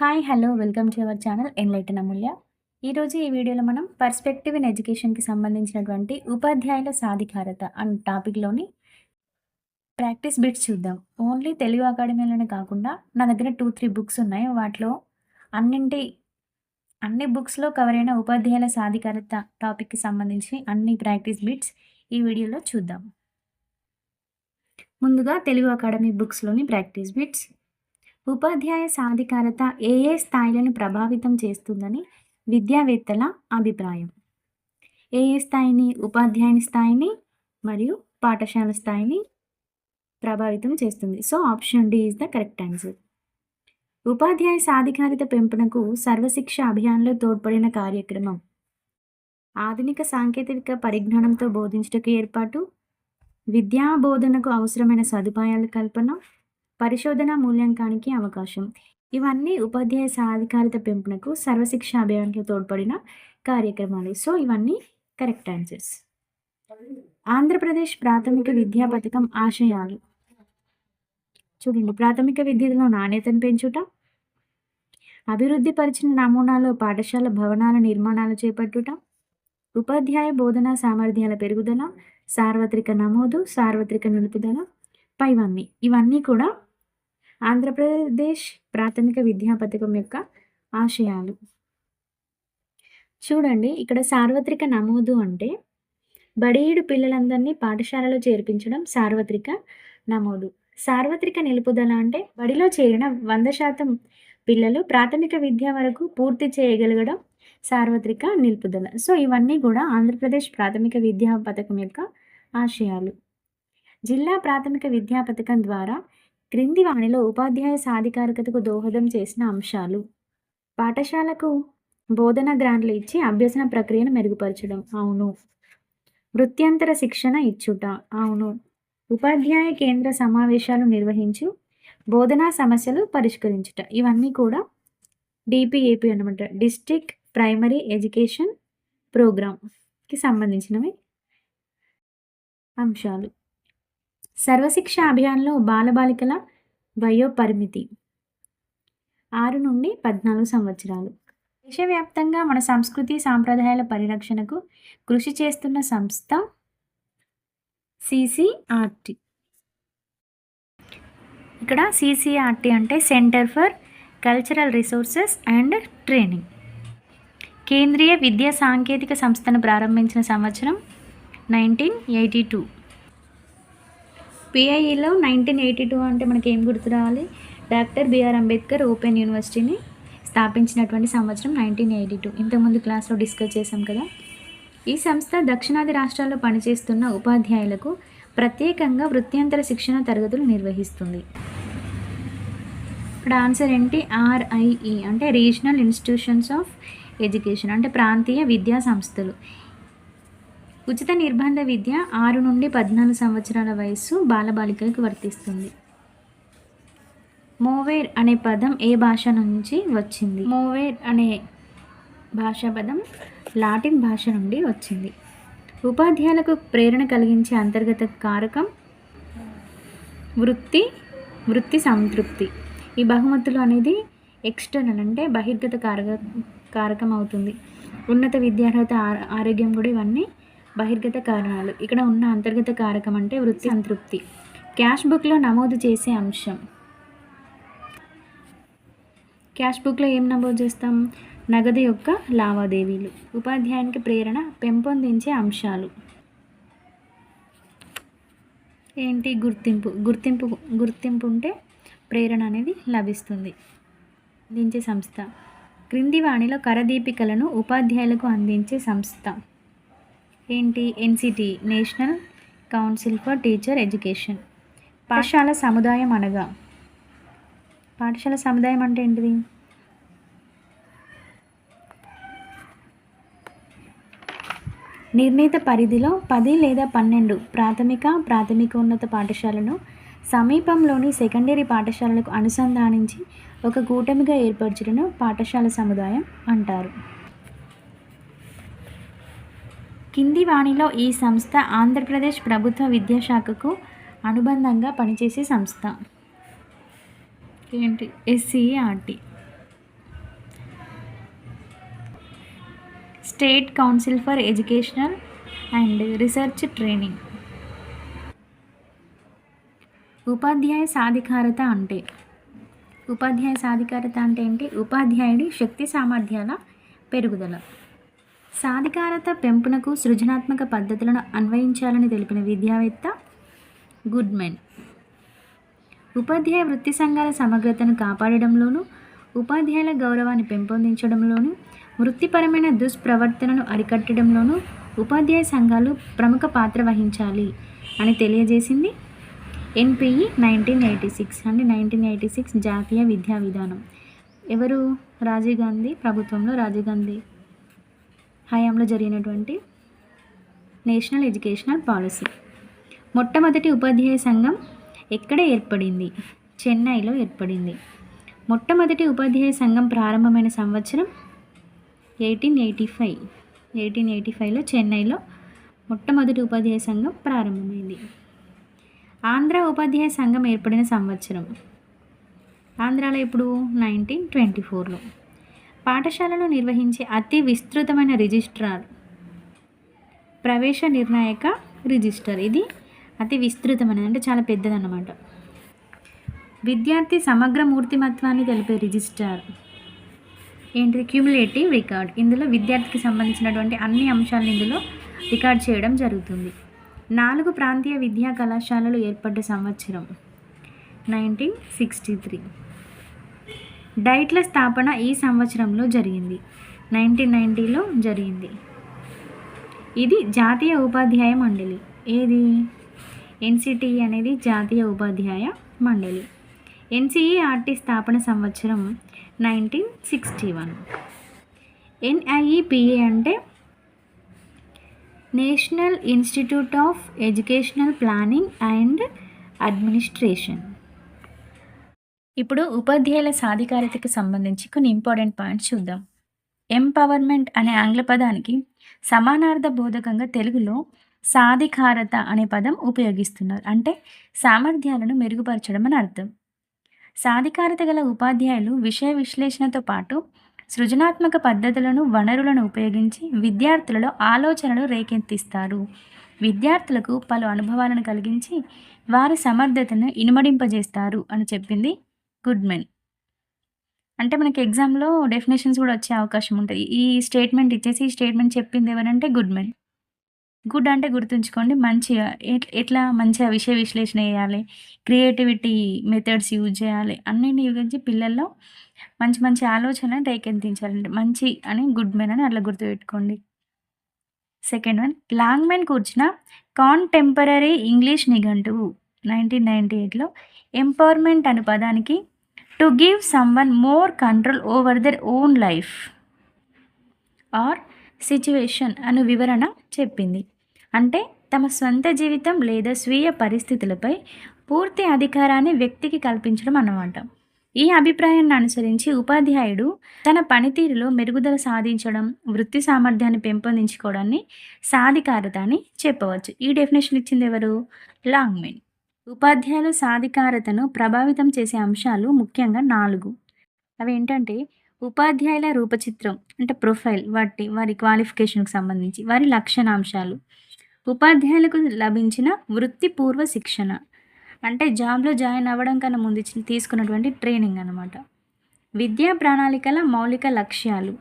Hi hello welcome to our channel enlighten Amulya. ఈరోజు ఈ వీడియోలో మనం పర్స్పెక్టివ్ ఇన్ ఎడ్యుకేషన్కి సంబంధించినటువంటి ఉపాధ్యాయుల సాధికారత అనే టాపిక్లోని ప్రాక్టీస్ బిట్స్ చూద్దాం. ఓన్లీ తెలుగు అకాడమీలోనే కాకుండా నా దగ్గర టూ త్రీ బుక్స్ ఉన్నాయి. వాటిలో అన్నింటి అన్ని బుక్స్లో కవర్ అయిన ఉపాధ్యాయుల సాధికారత టాపిక్కి సంబంధించి అన్ని ప్రాక్టీస్ బిట్స్ ఈ వీడియోలో చూద్దాం. ముందుగా తెలుగు అకాడమీ బుక్స్లోని ప్రాక్టీస్ బిట్స్. ఉపాధ్యాయ సాధికారత ఏ ఏ స్థాయిలను ప్రభావితం చేస్తుందని విద్యావేత్తల అభిప్రాయం. ఏ ఏ స్థాయిని ఉపాధ్యాయుని స్థాయిని మరియు పాఠశాల స్థాయిని ప్రభావితం చేస్తుంది. So option D is the correct answer. ఉపాధ్యాయ సాధికారిత పెంపునకు సర్వశిక్ష అభియాన్లో తోడ్పడిన కార్యక్రమం. ఆధునిక సాంకేతిక పరిజ్ఞానంతో బోధించటకు ఏర్పాటు. విద్యా బోధనకు అవసరమైన సదుపాయాల కల్పన. పరిశోధన మూల్యాంకానికి అవకాశం. ఇవన్నీ ఉపాధ్యాయ సాధికారిత పెంపునకు సర్వశిక్ష అభియాన్లో తోడ్పడిన కార్యక్రమాలు. సో ఇవన్నీ కరెక్ట్ ఆన్సర్స్. ఆంధ్రప్రదేశ్ ప్రాథమిక విద్యా పథకం ఆశయాలు. చూడండి ప్రాథమిక విద్యలో నాణ్యతను పెంచుట అభివృద్ధి పరిచిన నమూనాలో పాఠశాల భవనాల నిర్మాణాలు చేపట్టుట ఉపాధ్యాయ బోధనా సామర్థ్యాల పెరుగుదల సార్వత్రిక నమోదు సార్వత్రిక నిలుపుదల పైవన్నీ. ఇవన్నీ కూడా ఆంధ్రప్రదేశ్ ప్రాథమిక విద్యా పథకం యొక్క ఆశయాలు. చూడండి ఇక్కడ సార్వత్రిక నమోదు అంటే బడియుడు పిల్లలందరినీ పాఠశాలలో చేర్పించడం సార్వత్రిక నమోదు. సార్వత్రిక నిలుపుదల అంటే బడిలో చేరిన వంద శాతం పిల్లలు ప్రాథమిక విద్య వరకు పూర్తి చేయగలగడం సార్వత్రిక నిలుపుదల. సో ఇవన్నీ కూడా ఆంధ్రప్రదేశ్ ప్రాథమిక విద్యా పథకం యొక్క ఆశయాలు. జిల్లా ప్రాథమిక విద్యా పథకం ద్వారా క్రింది వాణిలో ఉపాధ్యాయ సాధికారికతకు దోహదం చేసిన అంశాలు. పాఠశాలకు బోధన గ్రాంట్లు ఇచ్చి అభ్యసన ప్రక్రియను మెరుగుపరచడం. అవును. వృత్యంతర శిక్షణ ఇచ్చుట. అవును. ఉపాధ్యాయ కేంద్ర సమావేశాలు నిర్వహించు బోధనా సమస్యలు పరిష్కరించుట. ఇవన్నీ కూడా డిపిఏపి అనమాట డిస్టిక్ ప్రైమరీ ఎడ్యుకేషన్ ప్రోగ్రామ్కి సంబంధించినవి అంశాలు. సర్వశిక్ష అభియాన్లో బాలబాలికల వయో పరిమితి ఆరు నుండి పద్నాలుగు సంవత్సరాలు. దేశవ్యాప్తంగా మన సంస్కృతి సాంప్రదాయాల పరిరక్షణకు కృషి చేస్తున్న సంస్థ సిసిఆర్టి ఇక్కడ సిసిఆర్టి అంటే centre for cultural resources and training. కేంద్రీయ విద్యా సాంకేతిక సంస్థను ప్రారంభించిన సంవత్సరం నైన్టీన్ ఎయిటీ టూ. పిఐఈలో నైన్టీన్ ఎయిటీ టూ అంటే మనకి ఏం గుర్తు రావాలి? డాక్టర్ బిఆర్ అంబేద్కర్ ఓపెన్ యూనివర్సిటీని స్థాపించినటువంటి సంవత్సరం నైన్టీన్ ఎయిటీ టూ ఇంతకుముందు క్లాస్లో డిస్కస్ చేసాం కదా? ఈ సంస్థ దక్షిణాది రాష్ట్రాల్లో పనిచేస్తున్న ఉపాధ్యాయులకు ప్రత్యేకంగా వృత్యంతర శిక్షణ తరగతులు నిర్వహిస్తుంది. ఇక్కడ ఆన్సర్ ఏంటి? ఆర్ఐఈ అంటే రీజనల్ ఇన్స్టిట్యూషన్స్ ఆఫ్ ఎడ్యుకేషన్ అంటే ప్రాంతీయ విద్యా సంస్థలు. ఉచిత నిర్బంధ విద్య ఆరు నుండి పద్నాలుగు సంవత్సరాల వయస్సు బాలబాలికలకు వర్తిస్తుంది. మోవేర్ అనే పదం ఏ భాష నుంచి వచ్చింది? మోవేర్ అనే భాషా పదం లాటిన్ భాష నుండి వచ్చింది. ఉపాధ్యాయులకు ప్రేరణ కలిగించే అంతర్గత కారకం వృత్తి వృత్తి సంతృప్తి. ఈ బహుమతులు అనేది ఎక్స్టర్నల్ అంటే బహిర్గత కారక కారకం అవుతుంది. ఉన్నత విద్యార్హత ఆరోగ్యం కూడా ఇవన్నీ బహిర్గత కారణాలు. ఇక్కడ ఉన్న అంతర్గత కారకం అంటే వృత్తి సంతృప్తి. క్యాష్ బుక్లో నమోదు చేసే అంశం. క్యాష్ బుక్లో ఏం నమోదు చేస్తాం? నగదు యొక్క లావాదేవీలు. ఉపాధ్యాయునికి ప్రేరణ పెంపొందించే అంశాలు. ఏంటి గుర్తింపు? గుర్తింపు గుర్తింపు ఉంటే ప్రేరణ అనేది లభిస్తుంది. అందించే సంస్థ. క్రింది వాణిలో కరదీపికలను ఉపాధ్యాయులకు అందించే సంస్థ. ఏంటి? NCT national council for teacher education. పాఠశాల సముదాయం అనగా? పాఠశాల సముదాయం అంటే ఏంటిది? నిర్ణీత పరిధిలో పది లేదా పన్నెండు ప్రాథమిక ప్రాథమికోన్నత పాఠశాలను సమీపంలోని సెకండరీ పాఠశాలలకు అనుసంధానించి ఒక కూటమిగా ఏర్పరచడం పాఠశాల సముదాయం అంటారు. కింది వాణిలో ఈ సంస్థ ఆంధ్రప్రదేశ్ ప్రభుత్వ విద్యాశాఖకు అనుబంధంగా పనిచేసే సంస్థ. ఏంటి? SCRT state council for educational and research training. ఉపాధ్యాయ సాధికారత అంటే? ఉపాధ్యాయ సాధికారత అంటే ఏంటి? ఉపాధ్యాయుడి శక్తి సామర్థ్యాల పెరుగుదల. సాధికారత పెంపునకు సృజనాత్మక పద్ధతులను అన్వయించాలని తెలిపిన విద్యావేత్త గుడ్మెన్. ఉపాధ్యాయ వృత్తి సంఘాల సమగ్రతను కాపాడడంలోనూ ఉపాధ్యాయుల గౌరవాన్ని పెంపొందించడంలోనూ వృత్తిపరమైన దుష్ప్రవర్తనను అరికట్టడంలోనూ ఉపాధ్యాయ సంఘాలు ప్రముఖ పాత్ర వహించాలి అని తెలియజేసింది ఎన్పిఈ నైన్టీన్ ఎయిటీ సిక్స్ అంటే నైన్టీన్ ఎయిటీ సిక్స్ జాతీయ విద్యా విధానం. ఎవరు? రాజీవ్ గాంధీ ప్రభుత్వంలో రాజీవ్ గాంధీ. హయాంలో జరిగినటువంటి నేషనల్ ఎడ్యుకేషనల్ పాలసీ. మొట్టమొదటి ఉపాధ్యాయ సంఘం ఎక్కడ ఏర్పడింది? చెన్నైలో ఏర్పడింది. మొట్టమొదటి ఉపాధ్యాయ సంఘం ప్రారంభమైన సంవత్సరం eighteen eighty five. Eighteen eighty ఫైవ్లో చెన్నైలో మొట్టమొదటి ఉపాధ్యాయ సంఘం ప్రారంభమైంది. ఆంధ్ర ఉపాధ్యాయ సంఘం ఏర్పడిన సంవత్సరం ఆంధ్రాలో ఇప్పుడు నైన్టీన్ ట్వంటీ ఫోర్లో. పాఠశాలలో నిర్వహించే అతి విస్తృతమైన రిజిస్ట్రార్. ప్రవేశ నిర్ణాయక రిజిస్టర్ ఇది అతి విస్తృతమైనది అంటే చాలా పెద్దదన్నమాట. విద్యార్థి సమగ్ర మూర్తిమత్వాన్ని తెలిపే రిజిస్టార్ ఏంటిది? Cumulative record. ఇందులో విద్యార్థికి సంబంధించినటువంటి అన్ని అంశాలను ఇందులో రికార్డ్ చేయడం జరుగుతుంది. నాలుగు ప్రాంతీయ విద్యా కళాశాలలు ఏర్పడ్డ సంవత్సరం. Nineteen sixty three. డైట్ల స్థాపన ఈ సంవత్సరంలో జరిగింది. నైన్టీన్ నైంటీలో జరిగింది. ఇది జాతీయ ఉపాధ్యాయ మండలి. ఏది? ఎన్సిటి అనేది జాతీయ ఉపాధ్యాయ మండలి. ఎన్సిఈఆర్టీ స్థాపన సంవత్సరం నైన్టీన్ సిక్స్టీ వన్. ఎన్ఐఈపిఏ అంటే national institute of educational planning and administration. ఇప్పుడు ఉపాధ్యాయుల సాధికారితకు సంబంధించి కొన్ని ఇంపార్టెంట్ పాయింట్స్ చూద్దాం. ఎంపవర్మెంట్ అనే ఆంగ్ల పదానికి సమానార్థ బోధకంగా తెలుగులో సాధికారత అనే పదం ఉపయోగిస్తున్నారు. అంటే సామర్థ్యాలను మెరుగుపరచడం అని అర్థం. సాధికారత గల ఉపాధ్యాయులు విషయ విశ్లేషణతో పాటు సృజనాత్మక పద్ధతులను వనరులను ఉపయోగించి విద్యార్థులలో ఆలోచనలు రేకెత్తిస్తారు. విద్యార్థులకు పలు అనుభవాలను కలిగించి వారి సమర్థతను ఇనుమడింపజేస్తారు అని చెప్పింది గుడ్ మెన్. అంటే మనకి ఎగ్జామ్లో డెఫినేషన్స్ కూడా వచ్చే అవకాశం ఉంటుంది. ఈ స్టేట్మెంట్ ఇచ్చేసి ఈ స్టేట్మెంట్ చెప్పింది ఎవరంటే గుడ్ మెన్. గుడ్ అంటే గుర్తుంచుకోండి మంచిగా ఎట్- ఎట్లా మంచిగా విషయ విశ్లేషణ చేయాలి క్రియేటివిటీ మెథడ్స్ యూజ్ చేయాలి అన్నింటిని యూజ్ పిల్లల్లో మంచి మంచి ఆలోచన రేకెత్తించాలండి మంచి అని గుడ్ మెన్ అని అట్లా గుర్తుపెట్టుకోండి. సెకండ్ వన్ లాంగ్ మెన్ కూర్చిన కాంటెంపరీ ఇంగ్లీష్ నిఘంటువు నైన్టీన్ నైంటీ ఎయిట్లో ఎంపవర్మెంట్ అనే పదానికి to give someone more control over their own life or situation అను వివరణ చెప్పింది. అంటే తమ స్వంత జీవితం లేదా స్వీయ పరిస్థితులపై పూర్తి అధికారాన్ని వ్యక్తికి కల్పించడం అన్నమాట. ఈ అభిప్రాయాన్ని అనుసరించి ఉపాధ్యాయుడు తన పనితీరులో మెరుగుదల సాధించడం వృత్తి సామర్థ్యాన్ని పెంపొందించుకోవడాన్ని సాధికారత అని చెప్పవచ్చు. ఈ డెఫినేషన్ ఇచ్చింది ఎవరు? లాంగ్మెన్. ఉపాధ్యాయుల సాధికారతను ప్రభావితం చేసే అంశాలు ముఖ్యంగా నాలుగు. అవి ఏంటంటే ఉపాధ్యాయుల రూపచిత్రం అంటే ప్రొఫైల్ వాటి వారి క్వాలిఫికేషన్కి సంబంధించి వారి లక్షణాంశాలు. ఉపాధ్యాయులకు లభించిన వృత్తిపూర్వ శిక్షణ అంటే జాబ్లో జాయిన్ అవ్వడం కన్నా ముందు తీసుకున్నటువంటి ట్రైనింగ్ అనమాట విద్యా ప్రణాళికల మౌలిక లక్ష్యాలు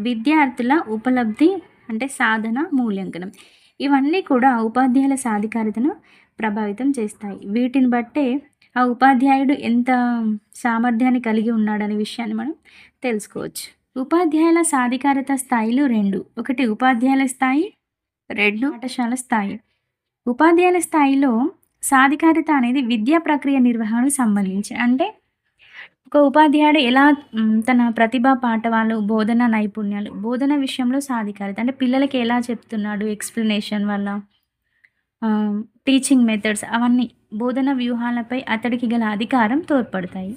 విద్యార్థుల ఉపలబ్ధి అంటే సాధన మూల్యాంకనం. ఇవన్నీ కూడా ఉపాధ్యాయుల సాధికారతను ప్రభావితం చేస్తాయి. వీటిని బట్టే ఆ ఉపాధ్యాయుడు ఎంత సామర్థ్యాన్ని కలిగి ఉన్నాడనే విషయాన్ని మనం తెలుసుకోవచ్చు. ఉపాధ్యాయుల సాధికారత స్థాయిలు రెండు. ఒకటి ఉపాధ్యాయుల స్థాయి రెండు పాఠశాల స్థాయి. ఉపాధ్యాయుల స్థాయిలో సాధికారత అనేది విద్యా ప్రక్రియ నిర్వహణకు సంబంధించి అంటే ఒక ఉపాధ్యాయుడు ఎలా తన ప్రతిభా పాఠవాలు బోధన నైపుణ్యాలు బోధన విషయంలో సాధికారత అంటే పిల్లలకి ఎలా చెప్తున్నాడు ఎక్స్ప్లెనేషన్ వల్ల టీచింగ్ మెథడ్స్ అవన్నీ బోధన వ్యూహాలపై అతడికి గల అధికారం తోడ్పడతాయి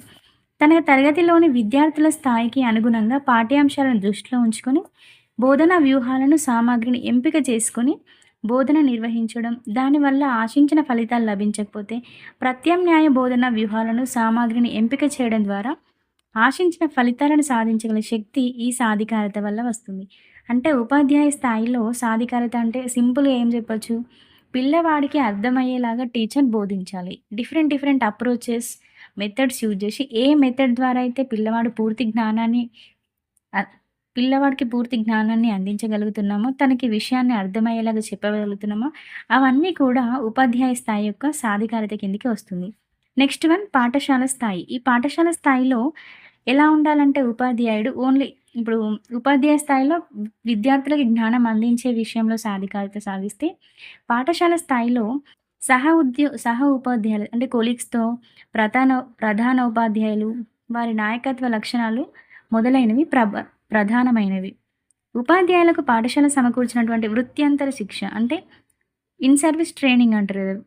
తన తరగతిలోని విద్యార్థుల స్థాయికి అనుగుణంగా పాఠ్యాంశాలను దృష్టిలో ఉంచుకొని బోధన వ్యూహాలను సామాగ్రిని ఎంపిక చేసుకొని బోధన నిర్వహించడం దానివల్ల ఆశించిన ఫలితాలు లభించకపోతే ప్రత్యామ్నాయ బోధన వ్యూహాలను సామాగ్రిని ఎంపిక చేయడం ద్వారా ఆశించిన ఫలితాలను సాధించగల శక్తి ఈ సాధికారత వల్ల వస్తుంది. అంటే ఉపాధ్యాయ స్థాయిలో సాధికారత అంటే సింపుల్‌గా ఏం చెప్పచ్చు పిల్లవాడికి అర్థమయ్యేలాగా టీచర్ బోధించాలి. Different different approaches, methods use చేసి ఏ మెథడ్ ద్వారా అయితే పిల్లవాడు పూర్తి జ్ఞానాన్ని పిల్లవాడికి పూర్తి జ్ఞానాన్ని అందించగలుగుతున్నామో, తనకి విషయాన్ని అర్థమయ్యేలాగా చెప్పగలుగుతున్నామో, అవన్నీ కూడా ఉపాధ్యాయ స్థాయి యొక్క సాధికారత కిందికి వస్తుంది. నెక్స్ట్ వన్ పాఠశాల స్థాయి. ఈ పాఠశాల స్థాయిలో ఎలా ఉండాలంటే ఉపాధ్యాయుడు ఓన్లీ ఇప్పుడు ఉపాధ్యాయ స్థాయిలో విద్యార్థులకు జ్ఞానం అందించే విషయంలో సాధికారిత సాధిస్తే, పాఠశాల స్థాయిలో సహ ఉద్యో సహ ఉపాధ్యాయులు అంటే కొలీగ్స్‌తో ప్రధాన ప్రధాన ఉపాధ్యాయులు వారి నాయకత్వ లక్షణాలు మొదలైనవి ప్రభ ప్రధానమైనవి. ఉపాధ్యాయులకు పాఠశాల సమకూర్చినటువంటి వృత్యంతర శిక్ష అంటే ఇన్ సర్వీస్ ట్రైనింగ్ అంటారు కదా!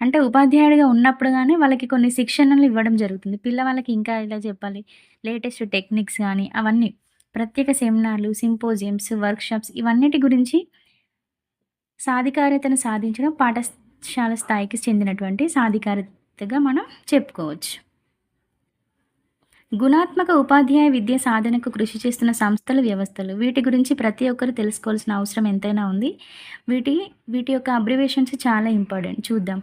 అంటే ఉపాధ్యాయుడిగా ఉన్నప్పుడు కానీ వాళ్ళకి కొన్ని శిక్షణలు ఇవ్వడం జరుగుతుంది. పిల్లవాళ్ళకి ఇంకా ఎలా చెప్పాలి, లేటెస్ట్ టెక్నిక్స్ కానీ అవన్నీ. ప్రత్యేక సెమినార్‌లు, సింపోజియమ్స్, వర్క్‌షాప్స్ ఇవన్నిటి గురించి సాధికారితను సాధించడం పాఠశాల స్థాయికి చెందినటువంటి సాధికారితగా మనం చెప్పుకోవచ్చు. గుణాత్మక ఉపాధ్యాయ విద్య సాధనకు కృషి చేస్తున్న సంస్థలు, వ్యవస్థలు. వీటి గురించి ప్రతి ఒక్కరు తెలుసుకోవాల్సిన అవసరం ఎంతైనా ఉంది. వీటి వీటి యొక్క అబ్రివేషన్స్ చాలా ఇంపార్టెంట్. చూద్దాం.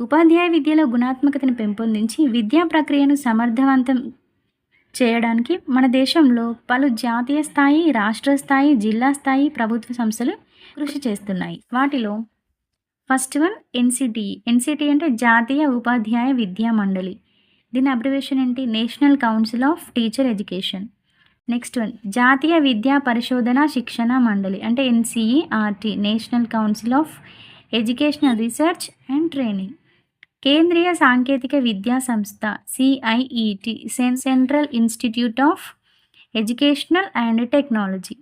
ఉపాధ్యాయ విద్యలో గుణాత్మకతను పెంపొందించి విద్యా ప్రక్రియను సమర్థవంతం చేయడానికి మన దేశంలో పలు జాతీయ స్థాయి, రాష్ట్ర స్థాయి, జిల్లా స్థాయి ప్రభుత్వ సంస్థలు కృషి చేస్తున్నాయి. వాటిలో ఫస్ట్ వన్ ఎన్సిటిఈ ఎన్సిటి అంటే జాతీయ ఉపాధ్యాయ విద్యా మండలి. దీని అబ్రివేషన్ ఏంటి? National council of teacher education. Next one జాతీయ విద్యా పరిశోధన శిక్షణ మండలి. అంటే NCERT national council of educational research and training. కేంద్రీయ సాంకేతిక విద్యా సంస్థ CIET central institute of educational and technology.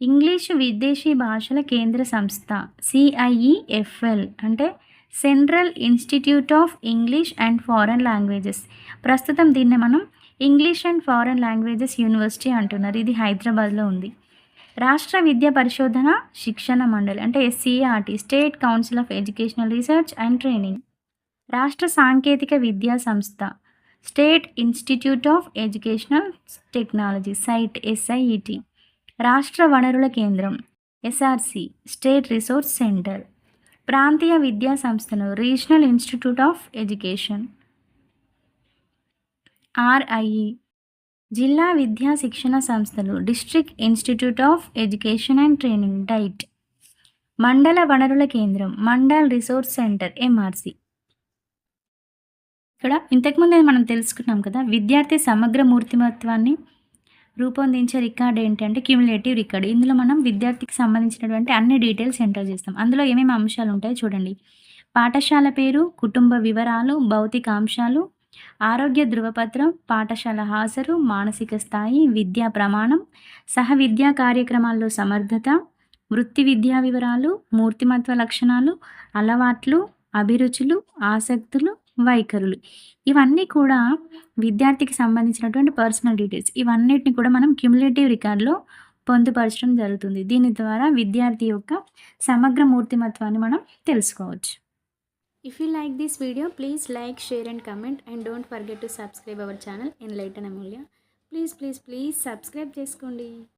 English విదేశీ భాషల కేంద్ర సంస్థ సిఐఈఎఫ్ఎల్ అంటే central institute of English and foreign languages. ప్రస్తుతం దీన్ని మనం English and foreign languages university అంటున్నారు. ఇది హైదరాబాద్‌లో ఉంది. రాష్ట్ర విద్యా పరిశోధన శిక్షణ మండలి. అంటే SCRT state council of educational research and training. రాష్ట్ర సాంకేతిక విద్యా సంస్థ state institute of educational technology site SIET రాష్ట్ర వనరుల కేంద్రం ఎస్ఆర్‌సి. State resource centre. ప్రాంతీయ విద్యా సంస్థలు regional institute of education. RIE జిల్లా విద్యా శిక్షణ సంస్థలు district institute of education and training DIET. మండల వనరుల కేంద్రం మండల్ రిసోర్స్ సెంటర్ ఎంఆర్‌సి. ఇక్కడ ఇంతకుముందు మనం తెలుసుకున్నాం కదా! విద్యార్థి సమగ్ర మూర్తిమత్వాన్ని రూపొందించే రికార్డ్ ఏంటంటే క్యూములేటివ్ రికార్డ్. ఇందులో మనం విద్యార్థికి సంబంధించినటువంటి అన్ని డీటెయిల్స్ ఎంటర్ చేస్తాం. అందులో ఏమేమి అంశాలు ఉంటాయో చూడండి. పాఠశాల పేరు, కుటుంబ వివరాలు, భౌతిక అంశాలు, ఆరోగ్య ధృవపత్రం, పాఠశాల హాజరు, మానసిక స్థాయి, విద్యా ప్రమాణం, సహ విద్యా కార్యక్రమాల్లో సమర్థత, వృత్తి విద్యా వివరాలు, మూర్తిమత్వ లక్షణాలు, అలవాట్లు, అభిరుచులు, ఆసక్తులు, వైఖరులు. ఇవన్నీ కూడా విద్యార్థికి సంబంధించినటువంటి పర్సనల్ డీటెయిల్స్. ఇవన్నిటిని కూడా మనం క్యుములేటివ్ రికార్డులో పొందుపరచడం జరుగుతుంది. దీని ద్వారా విద్యార్థి యొక్క సమగ్ర మూర్తిమత్వాన్ని మనం తెలుసుకోవచ్చు. If you like this video please like share and comment and don't forget to subscribe our channel enlighten Amulya please please please subscribe చేసుకోండి.